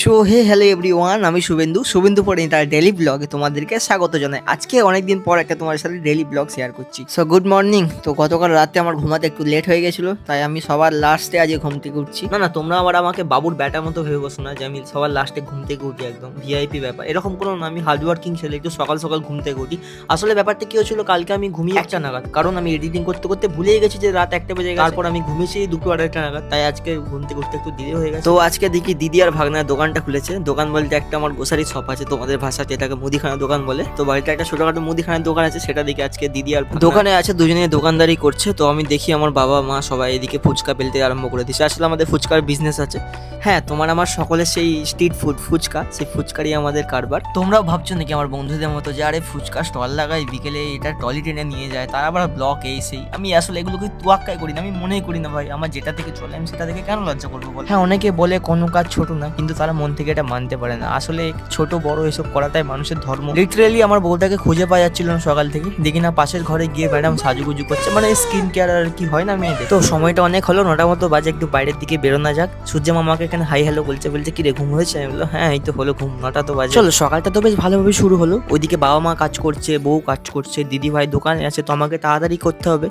So hey hello everyone আমি শুভেন্দু। শুভেন্দু পরে তার ডেলি ব্লগে তোমাদেরকে স্বাগত জানাই। আজকে অনেকদিন পর একটা তোমার সাথে ডেলি ব্লগ শেয়ার করছি। সো গুড মর্নিং তো গতকাল রাতে আমার ঘুমাতে একটু লেট হয়ে গেছিল, তাই আমি সবার লাস্টে আজকে ঘুম থেকে উঠছি। না না, তোমরা আবার আমাকে বাবুর ব্যাটার মতো ভেবে বসো না যে আমি সবার লাস্টে ঘুম থেকে উঠি একদম। ভিআইপি ব্যাপার। এরকম কোনো না, আমি হার্ড ওয়ার্কিং ছেলে, একটু সকাল সকাল ঘুম থেকে উঠি। আসলে ব্যাপারটা কি হয়েছিল, কালকে আমি ঘুমিয়ে একটা নাগাদ, কারণ আমি এডিটিং করতে করতে ভুলেই গেছি যে রাত একটা বেজে তারপর আমি ঘুমিয়েছি দুটো আড়াইটা নাগাদ, তাই আজকে ঘুম থেকে উঠতে একটু দেরি হয়ে গেছে। তো আজকে দেখি দিদি আর ভাগনার দোকানটা খুলেছে। দোকান বলতে একটা আমার গোসারি শপ আছে তোমাদের ভাষাতে এটাকে মুদিখানা দোকান বলে। তো বাড়িতে একটা ছোটখাটো মুদিখানার দোকান আছে সেটা দেখে আজকে দিদি আর দোকানে আছে দুজনে দোকানদারি করছে। তো আমি দেখি আমার বাবা মা সবাই এদিকে ফুচকা বেলতে আরম্ভ করে দিচ্ছে আসলে আমাদের ফুচকার বিজনেস আছে। হ্যাঁ তোমার আমার সকলের সেই স্ট্রিট ফুড ফুচকা সেই ফুচকারই আমাদের কারবার। তোমরাও ভাবছ নাকি আমার বন্ধুদের মতো যে আরে ফুচকা স্টল লাগাই বিকেলে এটা টলি টেনে নিয়ে যায় তারা আবার ব্লক এই সেই। আমি আসলে এগুলোকে তুয়াক্কাই করি না আমি মনেই করি না ভাই। আমার যেটা থেকে চলে আমি সেটা থেকে কেন লজ্জা করব বল? হ্যাঁ অনেকে বলে কোনো কাজ ছোট না কিন্তু তারা মন থেকে এটা মানতে পারে না। আসলে ছোট, বড় এসব করাটাই মানুষের ধর্ম। লিটারেলি আমার বউটাকে খুঁজে পাওয়া যাচ্ছিল না সকাল থেকে। দেখি না পাশের ঘরে গিয়ে ম্যাডাম সাজুগুজু করছে। মানে স্কিন কেয়ার আর কি হয় না মেয়েদের। তো সময়টা অনেক হলো, নটা মতো বাজে, একটু বাইরের দিকে বেরোনো যাক। সূর্য মামাকে এখানে হাই হ্যালো বলছে বলছে কি রে ঘুম হয়েছে? আমি বলল হ্যাঁ এই তো হলো, ঘুম নটা তো বাজে। চলো, সকালটা তো বেশ ভালোভাবে শুরু হলো। ওইদিকে বাবা মা কাজ করছে, বউ কাজ করছে দিদি ভাই দোকানে আছে, তো আমাকে তাড়াতাড়ি করতে হবে।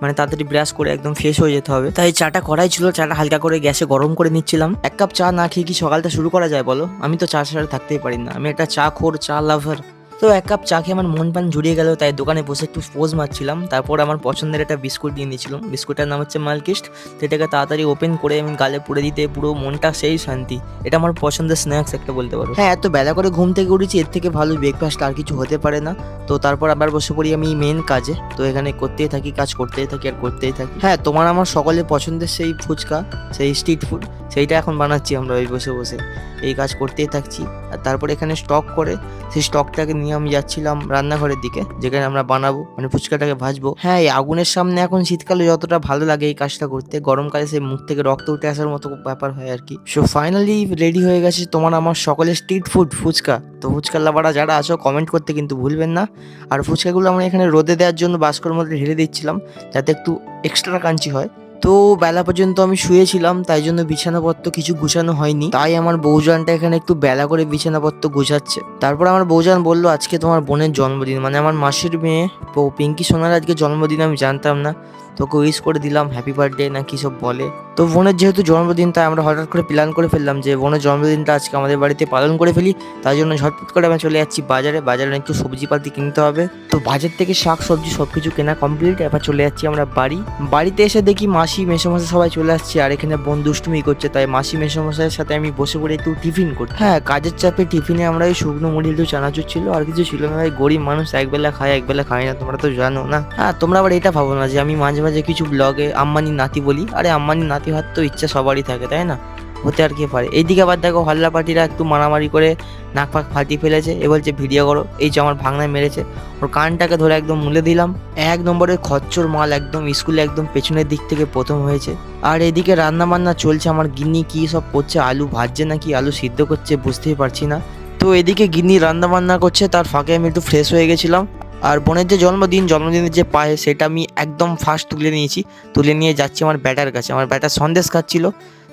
মানে তাড়াতাড়ি ব্রাশ করে একদম ফ্রেশ হয়ে যেতে হবে। তাই চাটা করাই ছিল, চাটা হালকা করে গ্যাসে গরম করে নিচ্ছিলাম। এক কাপ চা না খেয়ে কি সকালটা শুরু করা যায় বলো? আমি তো চা ছাড়া থাকতেই পারি না। আমি একটা চা খোর চা লাভার তো এক কাপ চা খেয়ে আমার মন প্রাণ জুড়িয়ে গেল, তাই দোকানে বসে একটু পোজ মারছিলাম। তারপর আমার পছন্দের একটা বিস্কুট দিয়ে নিয়েছিলাম। বিস্কুটটার নাম হচ্ছে মালকিস্ট। সেটাকে তাড়াতাড়ি ওপেন করে আমি গালে পুড়ে দিতে, পুরো মনটা সেই শান্তি। এটা আমার পছন্দের স্ন্যাক্স একটা বলতে পারো। হ্যাঁ এত বেলা করে ঘুম থেকে উঠেছি, এর থেকে ভালো ব্রেকফাস্ট আর কিছু হতে পারে না। তো তারপর আবার বসে পড়ি আমি মেন কাজে। তো এখানে করতেই থাকি, কাজ করতেই থাকি আর করতেই থাকি। হ্যাঁ তোমার আমার সকলের পছন্দের সেই ফুচকা, সেই স্ট্রিট ফুড সেইটা এখন বানাচ্ছি আমরা ওই বসে বসে। এই কাজ করতেই থাকছি। আর তারপর এখানে স্টক করে, সেই স্টকটাকে নিয়ে আমি যাচ্ছিলাম রান্নাঘরের দিকে, যেখানে আমরা বানাবো মানে ফুচকাটাকে ভাজবো। হ্যাঁ এই আগুনের সামনে এখন শীতকালে যতটা ভালো লাগে এই কাজটা করতে, গরমকালে সেই মুখ থেকে রক্ত উঠে আসার মতো ব্যাপার হয় আর কি। সো ফাইনালি রেডি হয়ে গেছে তোমার আমার সকলের স্ট্রিট ফুড ফুচকা। তো ফুচকা লাভারা যারা আছো কমেন্ট করতে কিন্তু ভুলবেন না। আর ফুচকাগুলো আমরা এখানে রোদে দেওয়ার জন্য বাস্কর মধ্যে ঢেলে দিচ্ছিলাম, যাতে একটু এক্সট্রা কাঞ্চি হয়। তো বেলা পর্যন্ত আমি শুয়েছিলাম, তাই জন্য বিছানাপত্র কিছু গুছানো হয়নি। তাই আমার বৌজানটা এখানে একটু বেলা করে বিছানাপত্র গুছাচ্ছে। তারপর আমার বৌজান বলল, আজকে তোমার বোনের জন্মদিন। মানে আমার মাসির মেয়ে পিঙ্কি সোনার আজকে জন্মদিন, আমি জানতাম না। তোকে উইশ করে দিলাম হ্যাপি বার্থডে না কি সব বলে। তো বোনের যেহেতু জন্মদিন, তাই আমরা হঠাৎ করে প্ল্যান করে ফেললাম যে বোনের জন্মদিনটা আজকে আমাদের বাড়িতে পালন করে ফেলি। তাই জন্য ঝটপট করে আমি চলে যাচ্ছি বাজারে। বাজারে একটু সবজিপাতি কিনতে হবে। তো বাজার থেকে শাক, সবজি সব কিছু কেনা কমপ্লিট এবার চলে যাচ্ছি আমরা বাড়ি। বাড়িতে এসে দেখি মাসি, মেসোমশাই সবাই চলে আসছে। আর এখানে বোন দুষ্টুমি করছে, তাই মাসি, মেসোমশাইয়ের সাথে আমি বসে পড়ে একটু টিফিন করি। হ্যাঁ কাজের চাপে টিফিনে আমরা ওই শুকনো মুড়ি একটু চানাচুর ছিল, আর কিছু ছিল না। ভাই, গরিব মানুষ, একবেলা খায় একবেলা খায় না, তোমরা তো জানো না। হ্যাঁ তোমরা আবার এটা ভাবো না যে আমি মাঝে মাঝে কিছু ব্লগে আম্মানি নাতি বলি। আরে আম্মানি নাতি হওয়ার তো ইচ্ছা সবারই থাকে, তাই না? হতে আর কি পারে। এইদিকে আবার দেখো হল্লা পার্টিরা একটু মারামারি করে নাক ফাঁক ফাটিয়ে ফেলেছে। এ বলছে, ভিডিও করো। এই যে আমার ভাঙনায় মেরেছে। ওর কানটাকে ধরে একদম মুলে দিলাম। এক নম্বরের খচ্চর মাল একদম স্কুলে একদম পেছনের দিক থেকে প্রথম হয়েছে। আর এদিকে রান্না বান্না চলছে। আমার গিন্নি কি সব করছে? আলু ভাজছে নাকি? আলু সিদ্ধ করছে বুঝতেই পারছি না। তো এদিকে গিন্নি রান্না বান্না করছে। তার ফাঁকে আমি একটু ফ্রেশ হয়ে গেছিলাম। আর বোনের যে জন্মদিন, জন্মদিনের যে পায়ে, সেটা আমি একদম ফার্স্ট তুলে নিয়েছি। তুলে নিয়ে যাচ্ছি আমার ব্যাটার কাছে। আমার ব্যাটার সন্দেশ খাচ্ছিল।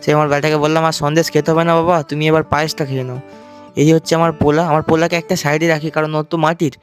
সে আমার ব্যাটাকে বললাম, আর সন্দেশ খেতে হবে না বাবা, তুমি এবার পায়েসটা খেয়ে নাও। এই হচ্ছে আমার পোলা। আমার পোলাকে একটা সাইডে রাখি, কারণ ওর তো মাটির।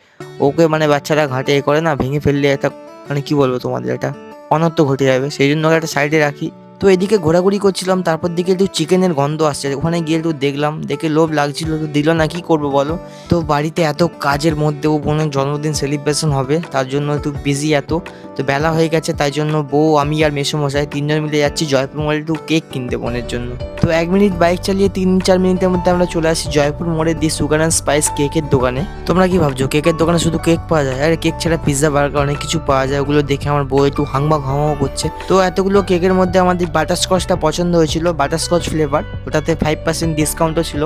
ওকে মানে বাচ্চারা ঘাটে এ করে না, ভেঙে ফেললে একটা মানে কি বলব তোমাদের এটা অনর্থ ঘটে যাবে। সেই জন্য ওকে একটা সাইডে রাখি। তো এদিকে ঘোরাঘুরি করছিলাম, তারপর দিকে একটু চিকেনের গন্ধ আসছে। ওখানে গিয়ে একটু দেখলাম, দেখে লোভ লাগছিল দিল না, কি করব বলো? তো বাড়িতে এত কাজের মধ্যেও বোনের জন্মদিন সেলিব্রেশন হবে, তার জন্য একটু বিজি এত। তো বেলা হয়ে গেছে, তাই জন্য বউ, আমি আর মেসোমশাই তিনজন মিলে যাচ্ছি জয়পুর মলে একটু কেক কিনতে বোনের জন্য। তো এক মিনিট বাইক চালিয়ে তিন, চার মিনিটের মধ্যে আমরা চলে আসি জয়পুর মোড়ে দিয়ে সুগার অ্যান্ড স্পাইস কেকের দোকানে। তোমরা কি ভাবছ কেকের দোকানে শুধু কেক পাওয়া যায়? আর কেক ছাড়া পিৎজা বার্গার অনেক কিছু পাওয়া যায়, ওগুলো দেখে আমার বউ একটু হাংবা ঘামাও করছে। তো এতগুলো কেকের মধ্যে আমাদের বাটারস্কচটা পছন্দ হয়েছিল বাটারস্কচ ফ্লেভার ওটাতে ফাইভ পার্সেন্ট ডিসকাউন্টও ছিল।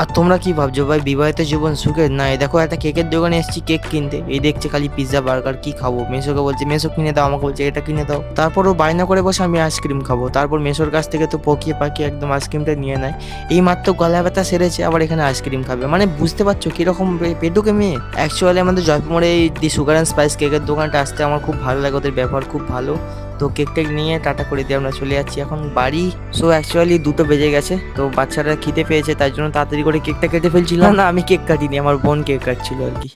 আর তোমরা কি ভাবছ ভাই, বিবাহিত জীবন সুখের? না, এই দেখো একটা কেকের দোকানে এসেছি কেক কিনতে। এই দেখছে খালি পিৎজা বার্গার কি খাব? মেসোকে বলছে মেসো কিনে দাও, আমাকে বলছে, এটা কিনে দাও। তারপর ও বায়না করে বসে, আমি আইসক্রিম খাব। তারপর মেসোর কাছ থেকে তো পকিয়ে পাকিয়ে একদম আইসক্রিমটা নিয়ে নেয়। এই মাত্র গলা ব্যথা সেরেছে, আবার এখানে আইসক্রিম খাবে। মানে বুঝতে পারছ কীরকম পেটুকে মেয়ে? অ্যাকচুয়ালি আমাদের জয়পুরে এই দি সুগার অ্যান্ড স্পাইস কেকের দোকানটা আসতে আমার খুব ভালো লাগে, ওদের ব্যবহার খুব ভালো। তো কেক টেক নিয়ে টাটা করে দিয়ে আমরা চলে যাচ্ছি। এখন বাড়ি সো অ্যাকচুয়ালি দুটো বেজে গেছে, তো বাচ্চারা খিদে পেয়েছে তার জন্য তাড়াতাড়ি করে কেকটা কেটে ফেলছিলাম। না, আমি কেক কাটিনি, আমার বোন কেক কাটছিল আর কি।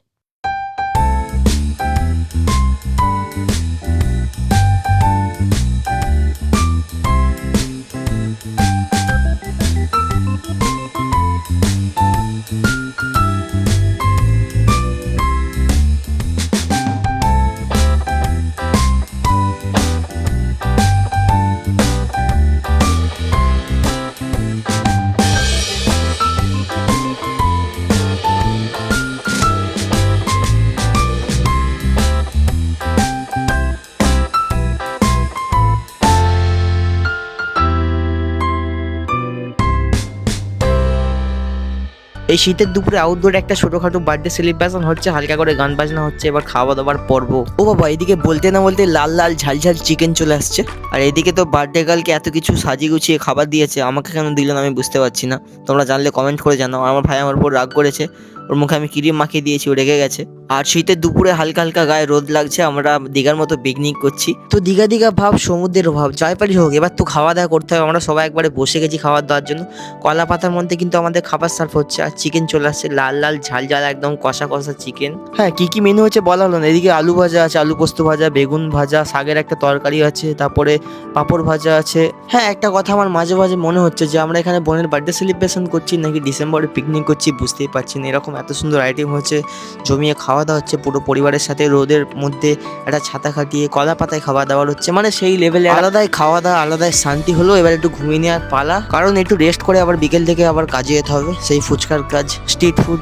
এই শীতের দুপুরে আউটডোর একটা ছোটখাটো বার্থডে সেলিব্রেশন হচ্ছে, হালকা করে গান বাজনা হচ্ছে, এবার খাওয়া দাওয়ার পর্ব। ও বাবা, এদিকে বলতে না বলতে লাল লাল ঝাল ঝাল চিকেন চলে আসছে। আর এদিকে তো বার্থডে গার্লকে এত কিছু সাজিয়ে গুছিয়ে খাবার দিয়েছে, আমাকে কেন দিল না আমি বুঝতে পারছি না। তোমরা জানলে কমেন্ট করে জানাও। আমার ভাই আমার উপর রাগ করেছে। ওর মুখে আমি ক্রিম মাখিয়ে দিয়েছি, ও রেগে গেছে। আর শীতের দুপুরে হালকা হালকা গায়ে রোদ লাগছে, আমরা দীঘার মতো পিকনিক করছি। তো দীঘা দীঘা ভাব, সমুদ্রের ভাব, যাই পারি হোক, এবার তো খাওয়া দাওয়া করতে হবে, আমরা সবাই একবারে বসে গেছি খাবার দাওয়ার জন্য। কলা পাতার মধ্যে কিন্তু আমাদের খাবার সার্ভ হচ্ছে, আর চিকেন চলে আসছে, লাল লাল, ঝাল ঝাল, একদম কষা কষা চিকেন হ্যাঁ কি কি মেনু হচ্ছে বলা হলো না, এদিকে আলু ভাজা আছে, আলু পোস্ত ভাজা, বেগুন ভাজা, শাকের একটা তরকারি আছে, তারপরে পাঁপড় ভাজা আছে। হ্যাঁ একটা কথা আমার মাঝে মাঝে মনে হচ্ছে যে, আমরা এখানে বোনের বার্থডে সেলিব্রেশন করছি, নাকি ডিসেম্বরে পিকনিক করছি, বুঝতেই পারছি না, এরকম এত সুন্দর আইটেম হচ্ছে জমিয়ে খাওয়া দাওয়া হচ্ছে পুরো পরিবারের সাথে রোদের মধ্যে একটা ছাতা খাটিয়ে কলা পাতায় খাওয়া দাওয়া হচ্ছে মানে সেই লেভেলে আলাদাই খাওয়া দাওয়া আলাদাই শান্তি হলো এবার একটু ঘুমিয়ে নেওয়ার পালা। কারণ একটু রেস্ট করে আবার বিকেল থেকে আবার কাজে যেতে হবে সেই ফুচকার কাজ স্ট্রিট ফুড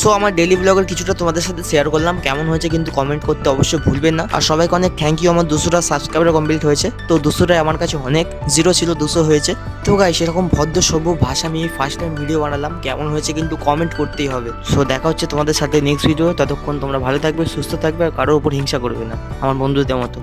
সো আমার ডেলি ব্লগের কিছুটা তোমাদের সাথে শেয়ার করলাম। কেমন হয়েছে কিন্তু কমেন্ট করতে অবশ্যই ভুলবেন না। আর সবাইকে অনেক থ্যাংক ইউ আমার দুশোটা সাবস্ক্রাইবার কমপ্লিট হয়েছে। তো দুশোটাই আমার কাছে অনেক জিরো ছিল, দুশো হয়েছে। তো গাই সেরকম ভদ্র সভ্য ভাষা আমি ফার্স্ট টাইম ভিডিও বানালাম। কেমন হয়েছে কিন্তু কমেন্ট করতেই হবে। সো দেখা হচ্ছে তোমাদের সাথে নেক্সট ভিডিও ততক্ষণ তোমরা ভালো থাকবে, সুস্থ থাকবে, আর কারোর উপর হিংসা করবে না। আমার বন্ধুদের মতো।